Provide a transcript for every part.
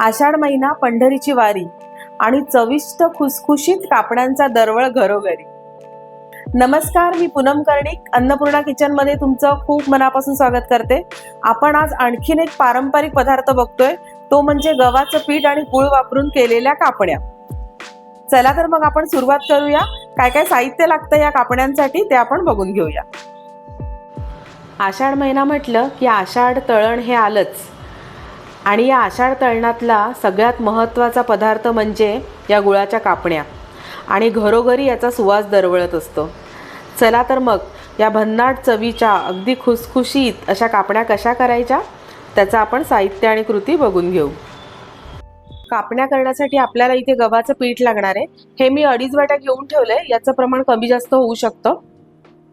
आषाढ महिना पंढरीची वारी आणि चविष्ट खुसखुशीत कापड्यांचा दरवळ घरोघरी. नमस्कार मी पूनम कर्णिक अन्नपूर्णा किचनमध्ये तुमचं खूप मनापासून स्वागत करते. आपण आज आणखीन एक पारंपरिक पदार्थ बघतोय तो म्हणजे गव्हाचं पीठ आणि गुळ वापरून केलेल्या कापड्या चला तर मग आपण सुरुवात करूया. काय काय साहित्य लागतं या कापड्यांसाठी ते आपण बघून घेऊया. आषाढ महिना म्हटलं की आषाढ तळण हे आलंच. आणि या आषाढ तळणातला सगळ्यात महत्त्वाचा पदार्थ म्हणजे या गुळाच्या कापण्या. आणि घरोघरी याचा सुवास दरवळत असतो. चला तर मग या भन्नाट चवीच्या अगदी खुसखुशीत अशा कापण्या कशा करायच्या? त्याचं आपण साहित्य आणि कृती बघून घेऊ. कापण्या करण्यासाठी आपल्याला इथे गव्हाचं पीठ लागणार आहे. हे मी अडीच वाट्या घेऊन ठेवलंय. याचं प्रमाण कमी जास्त होऊ शकतं.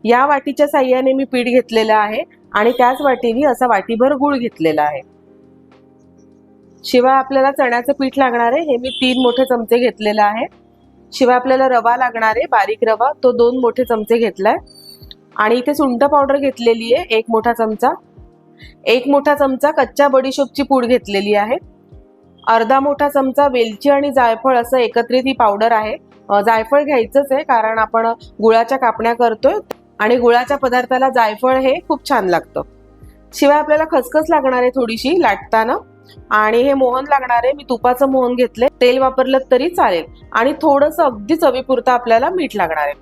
या वाटीच्या साह्याने मी पीठ घेतलेलं आहे आणि त्याच वाटीने असा वाटीभर गुळ घेतलेला आहे. शिवाय आपल्याला चण्याचं पीठ लागणार आहे. हे मी तीन मोठे चमचे घेतलेलं आहे. शिवाय आपल्याला रवा लागणार आहे बारीक रवा. तो दोन मोठे चमचे घेतलाय. आणि इथे सुंठ पावडर घेतलेली आहे एक मोठा चमचा. एक मोठा चमचा कच्च्या बडीशोपची पूड घेतलेली आहे. अर्धा मोठा चमचा वेलची आणि जायफळ असं एकत्रित ही पावडर आहे. जायफळ घ्यायचंच आहे कारण आपण गुळाच्या कापण्या करतोय आणि गुळाच्या पदार्थाला जायफळ हे खूप छान लागतं. शिवाय आपल्याला खसखस लागणार आहे थोडीशी लाटताना. आणि हे मोहन लागणार आहे मी तुपाचं मोहन घेतले तेल वापरलं तरी चालेल. आणि थोडंसं अगदी चवीपुरतं आपल्याला मीठ लागणार आहे.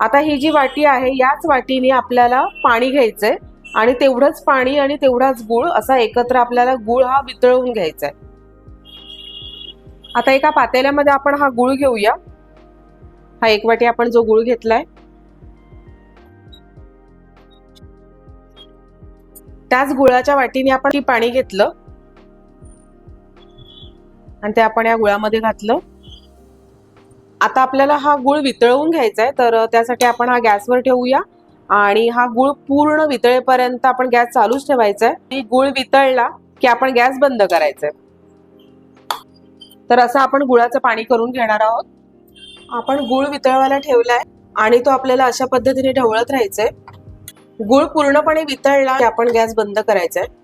आता ही जी वाटी आहे याच वाटीने आपल्याला पाणी घ्यायचंय. आणि तेवढंच पाणी आणि तेवढाच गुळ असा एकत्र आपल्याला गुळ हा वितळवून घ्यायचा आहे आता एका पातेल्यामध्ये आपण हा गुळ घेऊया. हा एक वाटी आपण जो गुळ घेतलाय. त्याच गुळाच्या वाटीने आपण पाणी घेतलं. आणि ते आपण या गुळामध्ये घातलं. आता आपल्याला हा गुळ वितळवून घ्यायचा आहे तर त्यासाठी आपण हा गॅसवर ठेवूया. आणि हा गुळ पूर्ण वितळेपर्यंत आपण गॅस चालूच ठेवायचा आहे आणि गुळ वितळला की आपण गॅस बंद करायचा आहे तर असं आपण गुळाचं पाणी करून घेणार आहोत. आपण गुळ वितळवायला ठेवलाय आणि तो आपल्याला अशा पद्धतीने ढवळत राहायचंय. गुळ पूर्णपणे वितळला की आपण गॅस बंद करायचा आहे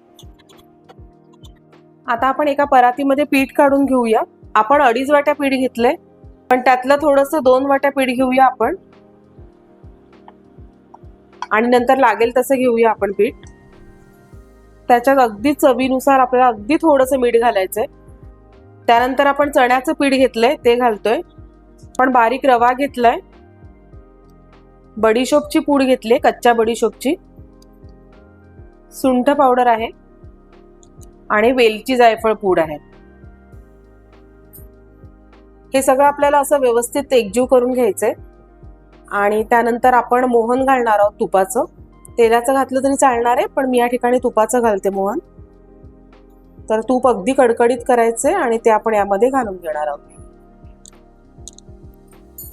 आता आपण एका परातीमध्ये पीठ काढून घेऊया. आपण अडीच वाट्या पीठ घेतले पण त्यातलं थोडस दोन वाट्या पीठ घेऊया आपण. आणि नंतर लागेल तसं घेऊया आपण पीठ. त्याच्यात अगदी चवीनुसार आपल्याला अगदी थोडंसं मीठ घालायचंय. त्यानंतर आपण चण्याचं पीठ घेतलंय ते घालतोय. पण बारीक रवा घेतलाय. बडीशोपची पूड घेतली कच्च्या बडीशोपची. सुंठ पावडर आहे. आणि वेलची जायफळ पूड आहे. हे सगळं आपल्याला असं व्यवस्थित एकजीव करून घ्यायचंय. आणि त्यानंतर आपण मोहन घालणार आहोत तुपाचं. तेलाचं घातलं तरी चालणार आहे पण मी या ठिकाणी तुपाचं घालते मोहन. तर तूप अगदी कडकडीत करायचंय आणि ते आपण यामध्ये घालून घेणार आहोत.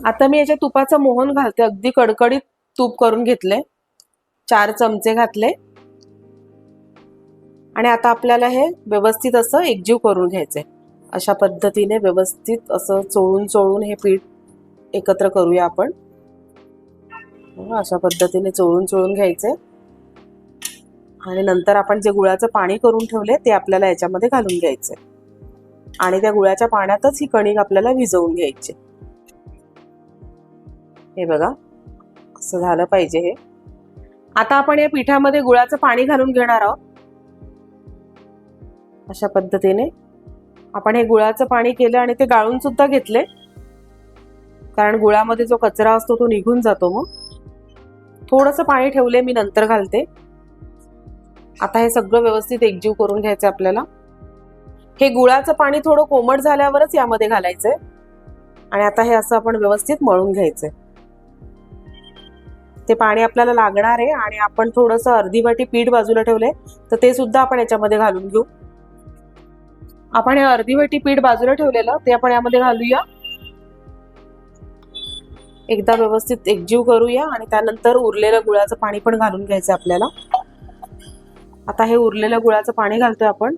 आता मी याच्या तुपाचं मोहन घालते. अगदी कडकडीत तूप करून घेतले चार चमचे घातले. आणि आता आपल्याला हे व्यवस्थित असं एकजीव करून घ्यायचंय. अशा पद्धतीने व्यवस्थित असं चोळून चोळून हे पीठ एकत्र करूया आपण. अशा पद्धतीने चोळून चोळून घ्यायचंय. आणि नंतर आपण जे गुळाचं पाणी करून ठेवले ते आपल्याला याच्यामध्ये घालून घ्यायचंय. आणि त्या गुळाच्या पाण्यातच ही कणिक आपल्याला विजवून घ्यायची. हे बघा असं झालं पाहिजे हे. आता आपण या पिठामध्ये गुळाचं पाणी घालून घेणार आहोत. अशा पद्धतीने आपण हे गुळाचं पाणी केलं आणि ते गाळून सुद्धा घेतले. कारण गुळामध्ये जो कचरा असतो तो निघून जातो मग. थोडंसं पाणी ठेवले मी नंतर घालते. आता हे सगळं व्यवस्थित एकजीव करून घ्यायचं आपल्याला. हे गुळाचं पाणी थोडं कोमट झाल्यावरच यामध्ये घालायचंय. आणि आता हे असं आपण व्यवस्थित मळून घ्यायचंय. ते पाणी आपल्याला लागणार आहे आणि आपण थोडंसं अर्धी वाटी पीठ बाजूला ठेवलंय. तर ते सुद्धा आपण याच्यामध्ये घालून घेऊ. आपण हे अर्धी वाटी पीठ बाजूला ठेवलेलं ते आपण यामध्ये घालूया. एकदा व्यवस्थित एकजीव करूया आणि त्यानंतर उरलेलं गुळाचं पाणी पण घालून घ्यायचं आपल्याला. आता हे उरलेलं गुळाचं पाणी घालतोय आपण.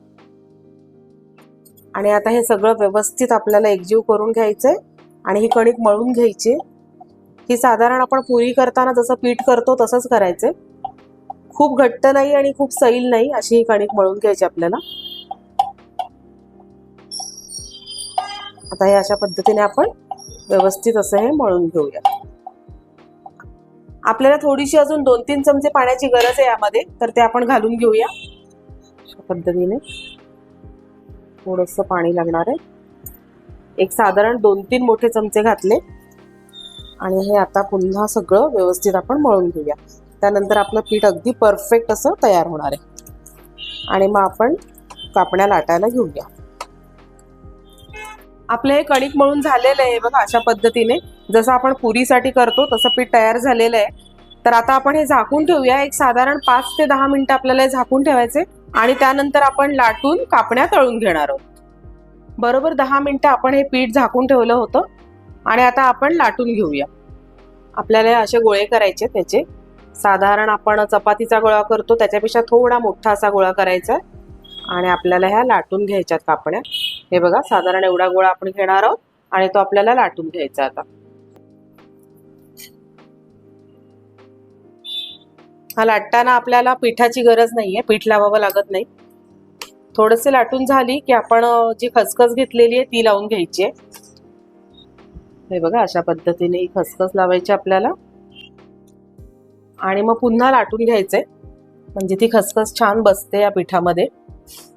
आणि आता हे सगळं व्यवस्थित आपल्याला एकजीव करून घ्यायचंय आणि ही कणिक मळून घ्यायची. ही साधारण आपण पुरी करताना जसं पीठ करतो तसंच करायचंय. खूप घट्ट नाही आणि खूप सैल नाही अशी ही कणिक मळून घ्यायची आपल्याला. आता हे अशा पद्धतीने आपण व्यवस्थित असं हे मळून घेऊया. आपल्याला थोडीशी अजून दोन तीन चमचे पाण्याची गरज आहे यामध्ये तर ते आपण घालून घेऊया. अशा पद्धतीने थोडस पाणी लागणार आहे. एक साधारण दोन तीन मोठे चमचे घातले. आणि हे आता पुन्हा सगळं व्यवस्थित आपण मळून घेऊया. त्यानंतर आपलं पीठ अगदी परफेक्ट असं तयार होणार आहे. आणि मग आपण कापण्या लाटायला घेऊया. आपलं हे कणिक मळून झालेलं आहे बघा अशा पद्धतीने. जसं आपण पुरीसाठी करतो तसं पीठ तयार झालेलं आहे. तर आता आपण हे झाकून ठेवूया. एक साधारण पाच ते दहा मिनिटं आपल्याला हे झाकून ठेवायचे आणि त्यानंतर आपण लाटून कापण्या तळून घेणार आहोत. बरोबर दहा मिनटं आपण हे पीठ झाकून ठेवलं होतं आणि आता आपण लाटून घेऊया. आपल्याला हे असे गोळे करायचे त्याचे. साधारण आपण चपातीचा गोळा करतो त्याच्यापेक्षा थोडा मोठा असा गोळा करायचा आहे. आणि आपल्याला ह्या लाटून घ्यायच्यात कापण्या. हे बघा साधारण एवढा गोळा आपण घेणार आहोत आणि तो आपल्याला लाटून घ्यायचा आता. हा लाटताना आपल्याला पिठाची गरज नाहीये पीठ लावावं लागत नाही. थोडंसं लाटून झाली की आपण जी खसखस घेतलेली आहे ती लावून घ्यायची आहे. हे बघा अशा पद्धतीने ही खसखस लावायची आपल्याला. आणि मग पुन्हा लाटून घ्यायचंय. म्हणजे ती खसखस छान बसते या पिठामध्ये.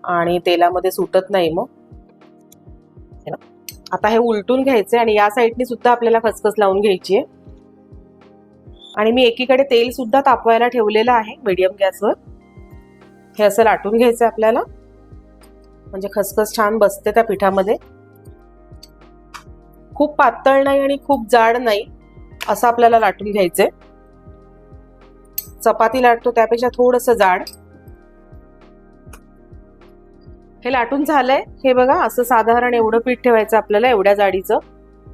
आणि तेलामध्ये सुटत नाही मग. ना. आता हे उलटून घ्यायचंय आणि या साईडनी सुद्धा आपल्याला खसखस लावून घ्यायची आहे आणि मी एकीकडे तेल सुद्धा तापवायला ठेवलेलं आहे मीडियम गॅसवर. हे असं लाटून घ्यायचं आपल्याला. म्हणजे खसखस छान बसते त्या पिठामध्ये. खूप पातळ नाही आणि खूप जाड नाही असं आपल्याला लाटून घ्यायचंय. चपाती लाटतो त्यापेक्षा थोडस जाड. हे लाटून झालंय. हे बघा असं साधारण एवढं पीठ ठेवायचं आपल्याला एवढ्या जाडीचं.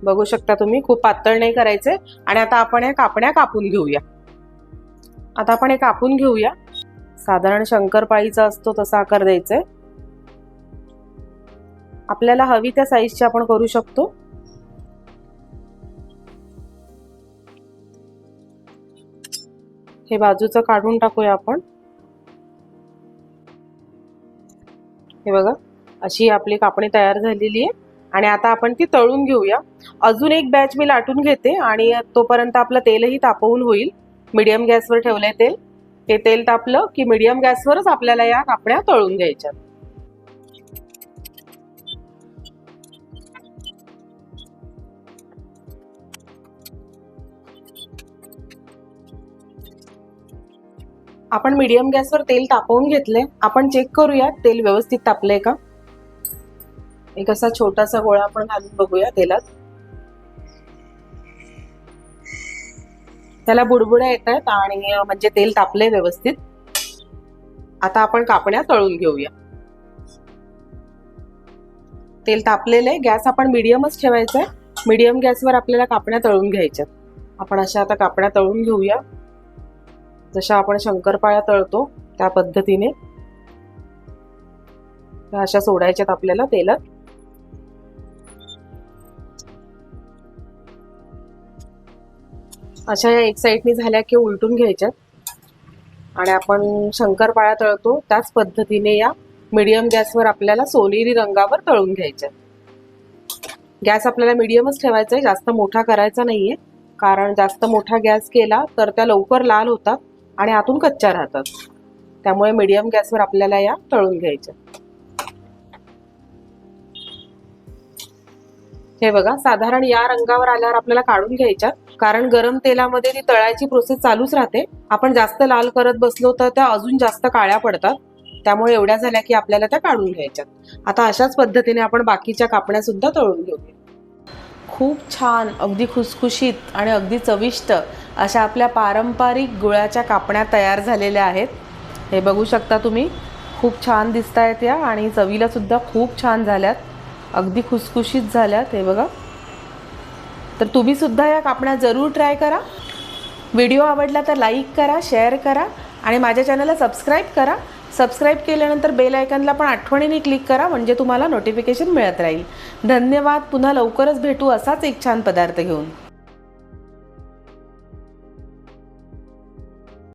बघू शकता तुम्ही खूप पातळ नाही करायचंय आणि आता आपण हे कापण्या कापून घेऊया. आता आपण हे कापून घेऊया. साधारण शंकरपाळीचा असतो तसा आकार द्यायचा आहे. आपल्याला हवी त्या साईजची आपण करू शकतो. हे बाजूचं काढून टाकूया आपण. हे बघा अशी आपली कापणी तयार झालेली आहे. आणि आता आपण ती तळून घेऊया. अजून एक बॅच मी लाटून घेते आणि तोपर्यंत आपलं तेलही तापवून होईल. मीडियम गॅसवर ठेवलंय तेल. ते तेल तापलं की मीडियम गॅसवरच आपल्याला या कापण्या तळून घ्यायच्या. आपण मीडियम गॅसवर तेल तापवून घेतले आपण चेक करूया तेल व्यवस्थित तापले का? एक असा छोटासा गोळा आपण घालून बघूया तेलात. त्याला बुडबुड्या येत आहेत आणि म्हणजे तेल तापले व्यवस्थित. आता आपण कापण्या तळून घेऊया. तेल तापलेले गॅस आपण मिडियमच ठेवायचा आहे मिडियम गॅसवर आपल्याला कापण्या तळून घ्यायच्यात. आपण अशा आता कापण्या तळून घेऊया. जशा आपण शंकरपाळ्या तळतो त्या पद्धतीने. अशा सोडायच्यात आपल्याला तेलात. अशा या एक साईडनी झाल्या की उलटून घ्यायच्यात. आणि आपण शंकरपाळ्या तळतो त्याच पद्धतीने या मीडियम गॅसवर आपल्याला सोनेरी रंगावर तळून घ्यायच्यात. गॅस आपल्याला मीडियमच ठेवायचा आहे जास्त मोठा करायचा नाहीये. कारण जास्त मोठा गॅस केला तर त्या लवकर लाल होतात. आणि आतून कच्च्या राहतात. त्यामुळे मीडियम गॅसवर आपल्याला या तळून घ्यायच्या. हे बघा साधारण या रंगावर आल्यावर आपल्याला काढून घ्यायच्या. कारण गरम तेलामध्ये ती तळायची प्रोसेस चालूच राहते. आपण जास्त लाल करत बसलो तर त्या अजून जास्त काळ्या पडतात. त्यामुळे एवढ्या झाल्या की आपल्याला त्या काढून घ्यायच्यात. आता अशाच पद्धतीने आपण बाकीच्या कापण्या सुद्धा तळून घेऊया. खूप छान अगदी खुसखुशीत आणि अगदी चविष्ट अशा आपल्या पारंपरिक गुळाच्या कापण्या तयार झालेल्या आहेत. हे बघू शकता तुम्ही. खूप छान दिसत आहेत या आणि चवीलासुद्धा खूप छान झाल्यात. अगदी खुसखुशीत झाल्यात हे बघा. तर तुम्ही सुद्धा या कापण्या जरूर ट्राय करा. व्हिडिओ आवडला तर लाईक करा शेअर करा आणि माझ्या चॅनलला सबस्क्राईब करा. सबस्क्राईब केल्यानंतर बेल आयकनला पण आठवणीने क्लिक करा म्हणजे तुम्हाला नोटिफिकेशन मिळत राहील. धन्यवाद. पुन्हा लवकरच भेटू असाच एक छान पदार्थ घेऊन.